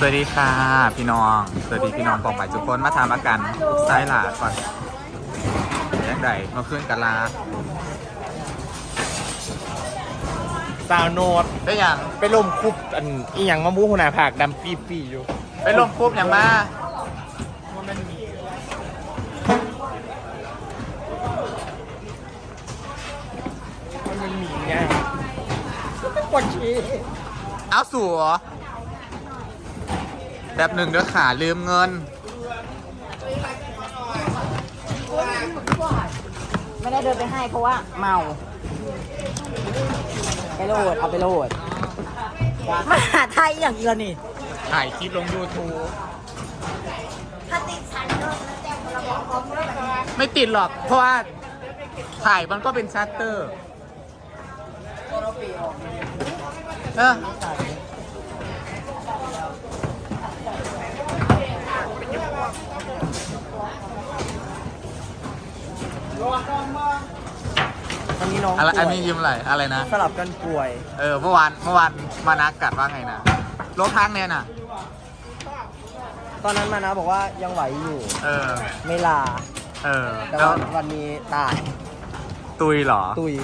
สวัสดีค่ะพี่น้อง สวัสดีพี่น้องกองไปทุกคนมาทำอาการซ้ายหลาก่อนยังไงมาขึ้นกันลาสาวโนดได้ยังไปลมคุบอันอีหยังมามูหัวหน้าผากดำปีปีๆอยู่ ไปลมปุ๊บยังมาว่ามันมีมันมีไงปวดฉี่เอาสัว แบบหนึ่งเด้อขาลืมเงิน ไม่ได้เดินไปให้เพราะว่าเมาไปโหลดเอาไปโหลดมหาไทยอย่างเดียวนี่ถ่ายคลิปลง YouTube ถ้าติดฉันเนอะแจ้งพรบคอมด้วยแบบนี้ไม่ติดหรอกเพราะว่าถ่ายมันก็เป็นชัตเตอร์ เออ วันนี้น้องอะไรอันป่วยนี้ยิ้มอะไรอะไรนะ สลับกันป่วย เออเมื่อวานเมื่อวานมานักกัดว่าไงนะลบทางเนี่ยน่ะ ตอนนั้นมานะบอกว่ายังไหวอยู่ เออ ไม่ลา เออ แต่แล้วว่าวันนี้ตาย ตุยเหรอ ตุย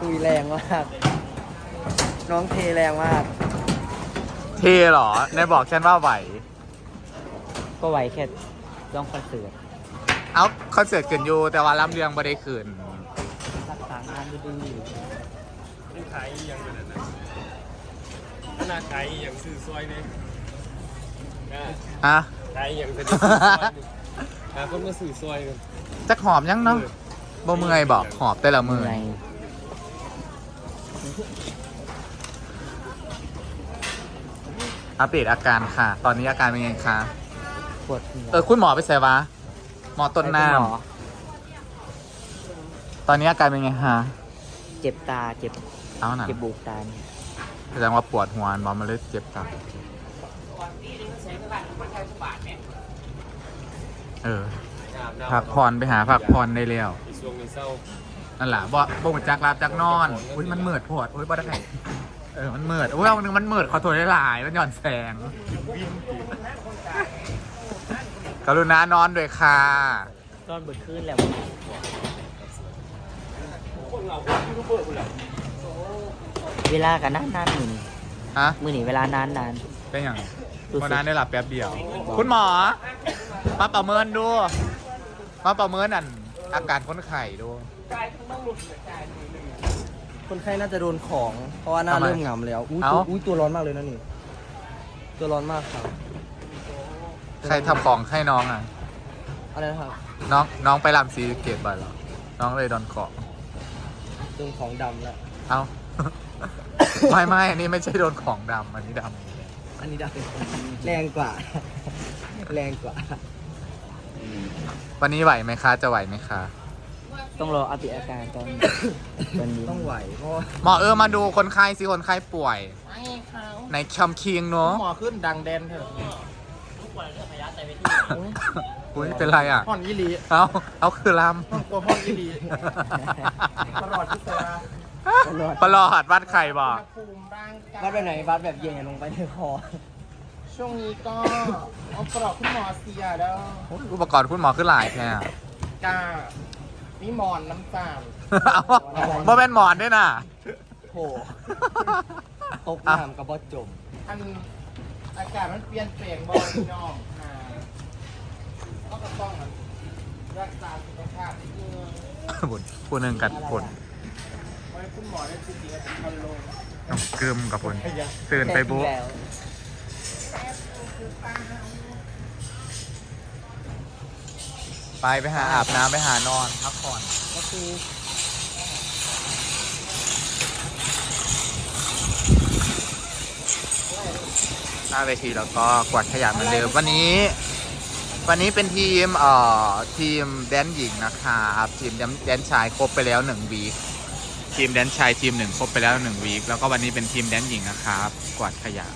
ตุยแรงมาก น้องเทแรงมาก เทเหรอในบอกฉันว่าไหว ก็ไหวแค่ต้องคอนเสิร์ต เอาคอนเสิร์ตเกินอยู่แต่ว่าลำเรียงบ่ได้คืนรักษางานดื้อนี่ขายอีหยังอยู่นั่นนะขนาดขายอีหยังซื้อซอยเนี่ยอ่าฮะขายอีหยังจะได้ซื้อซอยนี่หาคนมาซื้อซอยกันจักหอมยังเนาะบ่เมื่อยบอกหอบแต่ละๆมือไงอัปเดตอาการค่ะ ตอนนี้อาการเป็นไงคะ ปวดหัวเออ คุณหมอไปใส่วะ หมอต้นน้ไปคุณหมอำตอนนี้อาการเป็นไงฮะเจ็บตาเจ็บเอาหน่ะเจ็บบุกตาเนี่ยแสดงว่าปวดหัวหมอมันเลยเจ็บตับเอออาบน้ำพักผ่อนไปหาพักผ่อนได้แล้วอีช่วงนี้เศร้านั่นแหละบ่บ่งจักรับจักนอนอุ้ยมันมืดโพดอุ้ยบ่ได้เออมันมืดอุ้ยเอาหนึ่งมันมืดขอโทษได้หลายมันหย่อนแสง กรุณานอนด้วยค่ะตอนเบิดขึ้นแล้วเวลากันนานนานๆมือนี่ฮะ มือนี่เวลานานนาน เป็นอย่างรู้สึก วันนั้นได้หลับแป๊บเดียว คุณหมอ มาประเมินดู มาประเมินอัน อาการคนไข้ดู คนไข้น่าจะโดนของ เพราะว่าหน้าทำไมเริ่มหงำแล้ว อุ้ยเอ้าตัวอุ้ยตัวร้อนมากเลยนะนี่ ตัวร้อนมากครับ ใครทำของให้น้องอะ อะไรนะครับน้องน้องไปรำซีเกตบ่อยเหรอ น้องเลยโดนเกาะโดนของดำแล้ว เอ้า ไม่ไม่อันนี้ไม่ใช่โดนของดำอันนี้ดอันนี้ดำแรงกว่า แรงกว่าำวันนี้ไหวไหมคะ จะไหวไหมคะ ต้องรออัปเดตอาการตอนตอนนี้ต้องไหวเพราะว่าหมอเออมาดูคนไข้สิคนไข้ป่วย ในคำคิงเนาะหมอขึ้นดังแดนเถอะ อุ้ยเป็นไรอะห่อนยี่ลีเอาเอาคือลห่อนตัวห่อนยี่ลีตลอดที่เซราำประหลอดวัดไข่บอกภูมิร่างกายวัดแบบไหนวัดแบบแย่ลงไปในคอช่วงนี้ก็เอาปลอกคุณหมอเสียเด้ออุปกรณ์คุณหมอขึ้นหลายแค่กามีหมอนน้ำตาลเอาบ่เป็นหมอนด้วยน่ะโหตกน้ำกับบอสจมอัน อากาศมันเปลี่ยนแปลงบ่อยพี่น้องอ่าก็จะต้องรักษาสุขภาพที่คือบุญผู้หนึ่งกัดผลไว้คุณหมอได้จริงๆแล้วจะพันโลน้องกึมกับผลตื่นไปบุ๊แล้วไปไปหาอาบน้ำไปหานอนพักผ่อน ก็คือ หน้าเวทีแล้วก็กวาดขยะเหมือนเดิมวันนี้ วันนี้เป็นทีมเอ่อทีมแดนหญิงนะครับทีมแดนแดนชายครบไปแล้วหนึ่งวีคทีมแดนชายทีมหนึ่งครบไปแล้วหนึ่งวีคแล้วก็วันนี้เป็นทีมแดนหญิงนะครับ กวาดขยะ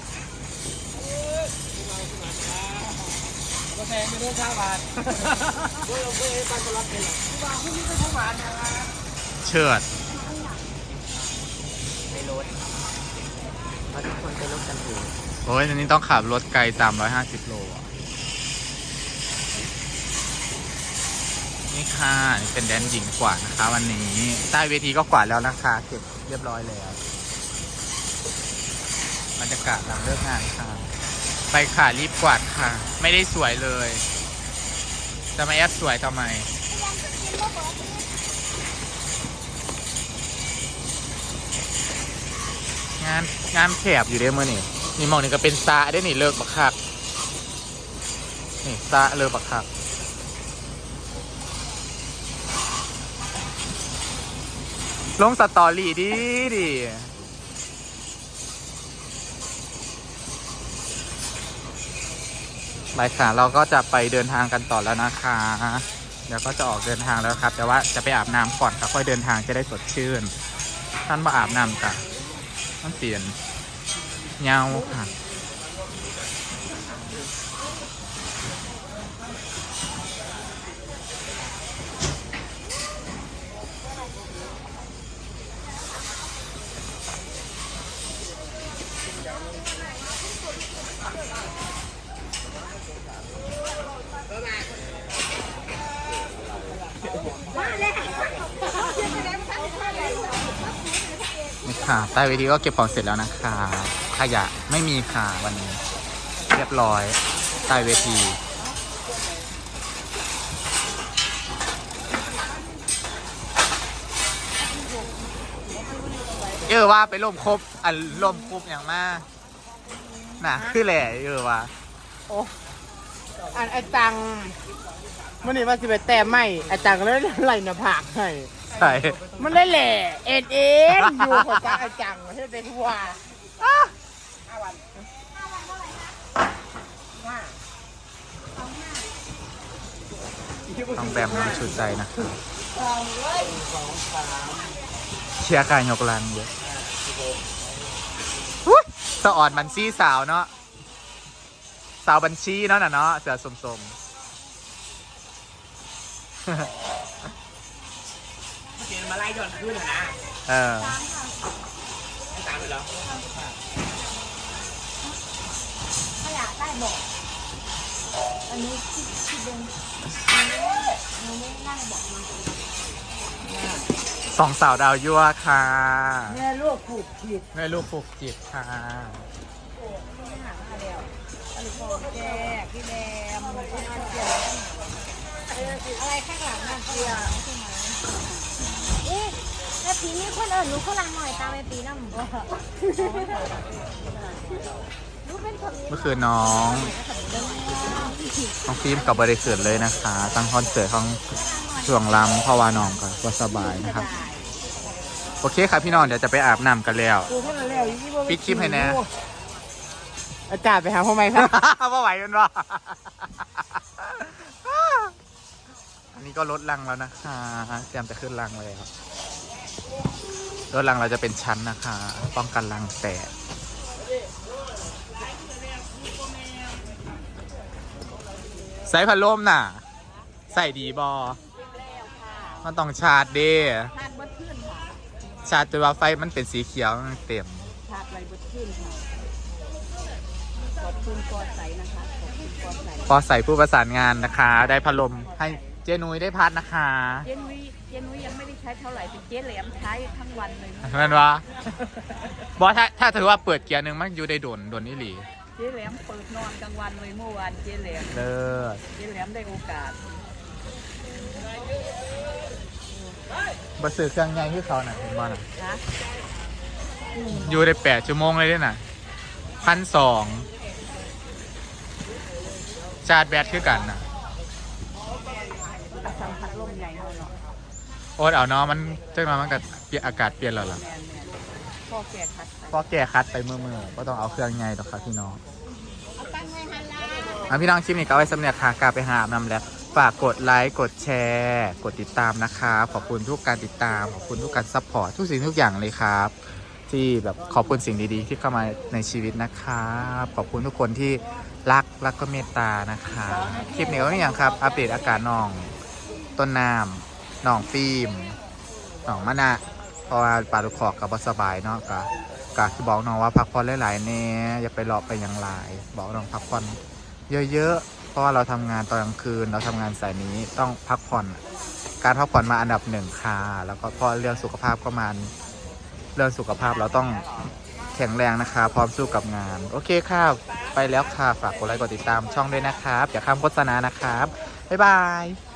กาแฟไม่ได้ข้าวบาทโอ้ยโอ้ยปันจะรับเป็นหรอผู้บ่าวผู้นี้ก็ผู้หวานนะครับเชิดไปรถเอาทุกคนไปรถกันเถอะ โอ้ยอันนี้ต้องขับรถไกล 350 โลอะนี่ค่ะนี่เป็นแดนหญิงกวาดนะคะ วันนี้ ใต้เวทีก็กวาดแล้วนะคะ เก็บเรียบร้อยแล้วบรรยากาศหลังเลิกงานค่ะ ไปค่ะ รีบกวาดค่ะ ไม่ได้สวยเลย จะมาแอปสวยทำไม งานงานแคบอยู่เด้มื่อนี่ นี่มองนี่ก็เป็นซาได้นี่เลิกบักคักนี่ซาเลิกบักคักลงสตอรี่ดีดีไปค่ะเราก็จะไปเดินทางกันต่อแล้วนะคะเดี๋ยวก็จะออกเดินทางแล้วครับ แต่ว่าจะไปอาบน้ำก่อนค่ะค่อยเดินทางจะได้สดชื่น ท่านมาอาบน้ำกันมันเปลี่ยน เงาค่ะนี่ค่ะใต้เวทีก็เก็บของเสร็จแล้วนะคะ ขยะไม่มีค่ะวันนี้ เรียบร้อยใต้เวทีเออว่าไปร่มครบอันร่มครบอย่างมากน่ะคือแหล่เออว่าโอ้อันอาจังมันนี่ว่าสิไปแต่ไม่อาจังก็เลยไหลหน้าผากให้ใส่มันได้แหล่เอ็นเอ็นอยู่ของจ้าอาจังมาให้เป็นว่าห้าวันห้า ต้องแบมน้องชุดใจนะคะเชียร์การยกลังเยอะอุ๊ยสะอ่อนบัญชีสาวเนาะสาวบัญชีเนาะน่ะเนาะเสือสมสมเกณฑ์มาไล่ย้อนขึ้นนะเออไม่ตามเลยเหรอขยะใต้เบอก อันนี้ที่ที่เดินหนูไม่นั่งเบอกมันสองสาวดาวยั่วค่ะ แม่ลูกผูกผิดแม่ลูกปลูกจิตค่ะไม่หามาแล้วอันนี้ของแจกพี่แดมพี่นันเจียอะไรข้างหลังนั่นเจียใช่ไหมเอ๊ะแล้วปีนี้คนเอิญหนูข้างหลังหน่อยตามไปปีน้ำบ่รู้เป็นคนนี้เมื่อคืนน้องน้ องฟิล์มกับบริเกิดเลยนะคะ ตั้งคอนเสิร์ตของช่วงลำเพราะว่าน้องก็บ่สบายนะครับ โอเคครับพี่น้องเดี๋ยวจะไปอาบน้ำกันแล้วกูให้มันเร็วยี่สิบปิดคลิปให้แน่อาจารย์ไปหาพ่อไหมครับ ว่าไหวกันวะอันนี้ก็ลดลังแล้วนะคะเตรียมจะขึ้นลังเลยครับลดลังเราจะเป็นชั้นนะคะ ป้องกันลังแตก ใส่พัดลมน่ะ ใส่ดีบอมันต้องชาร์จเด้ทานบดขึ้นค่ะชาร์จตัวว่าไฟมันเป็นสีเขียวมันเต็มทานไรบดขึ้นค่ะขอบคุณกอใสนะคะขอบคุณกอใสพอใส่ผู้ประสานงานนะคะ ได้พัดลมให้เจนุยได้พัดนะคะ เจนุ้ยเจนุ้ยยังไม่ได้ใช้เท่าไหร่แต่เจ๊แหลมใช้ทั้งวันเลยนะแมันวะบอถ้าถ้าถือว่าเปิดเกียร์หนึ่งมันอยู่ได้โดนโดนนี่หลีเจ๊แหลมเปิดนอนกลางวันเลยเมื่อวานเจ๊แหลมเลิศเจ๊แหลมได้โอกาสบซื้อเครื่องใหญ่ที่เขาน่ะเห็นบ้าน่ะนะอยู่ได้แปดชั่วโมงเลยเด้น่ะพันสองชาร์จแบตคือกันน่ะอาสัมพัดลมใหญ่เนาะเนาะโอ๊ตเอาเนาะมันจังหวะมันก็เปลี่ยนอากาศเปลี่ยนแล้วล่ะ แมนแมน พ่อแก่คัดไปพอแก้คัดไปเมื่อเมื่อก็ต้องเอาเครื่องใหญ่ต่อครับพี่น้องเอาตั้งไว้หันล่ะอะพี่น้องคลิปนี้ก็เอาไว้สำเนียกค่ะกลับไปหาอาบนำแล้วฝากกดไลค์ กดแชร์ กดติดตามนะครับขอบคุณทุกการติดตาม ขอบคุณทุกการซัพพอร์ตทุกสิ่งทุกอย่างเลยครับ ที่แบบขอบคุณสิ่งดีๆ ที่เข้ามาในชีวิตนะครับขอบคุณทุกคนที่รักแล้วก็เมตตานะคะคลิปนี้ก็อย่างครับ อัปเดตอาการน้องต้นน้ำน้องฟิล์มน้องมะนะเพ ราะว่าปลาลูกคอกกับบสบายเนาะก็กะที่บอกน้องว่าพักผ่อนหลายๆแน่อย่าไปหลอกไปอย่างไรบอกน้องพักผ่อนเยอะๆเพราะว่าเราทำงานตอนกลางคืนเราทำงานสายนี้ต้องพักผ่อนการพักผ่อนมาอันดับหนึ่งค่ะแล้วก็พราะเรื่องสุขภาพก็มาเรื่องสุขภาพเราต้องแข็งแรงนะคะ พร้อมสู้กับงาน โอเคค่ะไปแล้วค่ะ ฝากกดไลค์กดติดตามช่องด้วยนะครับอย่าข้ามโฆษณานะครับ บ๊ายบาย